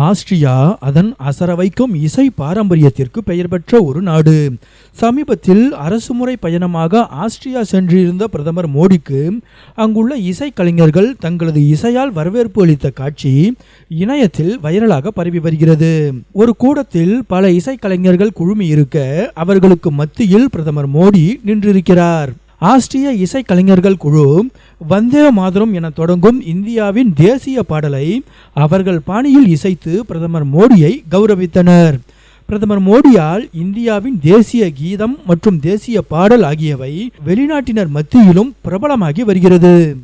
Austria அதன் அசரவைக்கும் இசை பாரம்பரியத்திற்கு பெயர் பெற்ற ஒரு நாடு. சமீபத்தில் அரசுமுறை பயணமாக ஆஸ்ட்ரியா சென்றிருந்த பிரதமர் மோடிக்கு அங்குள்ள இசைக்கலைஞர்கள் தங்களது இசையால் வரவேற்பு அளித்த காட்சி இணையத்தில் வைரலாக பரவி வருகிறது. ஒரு கூடத்தில் பல இசைக்கலைஞர்கள் குழுமி இருக்க அவர்களுக்கு மத்தியில் பிரதமர் மோடி நின்றிருக்கிறார். ஆஸ்ட்ரிய இசைக்கலைஞர்கள் குழு வந்தே மாதரம் என தொடங்கும் இந்தியாவின் தேசிய பாடலை அவர்கள் பாணியில் இசைத்து பிரதமர் மோடியை கௌரவித்தனர். பிரதமர் மோடியால் இந்தியாவின் தேசிய கீதம் மற்றும் தேசிய பாடல் ஆகியவை வெளிநாட்டினர் மத்தியிலும் பிரபலமாகி வருகிறது.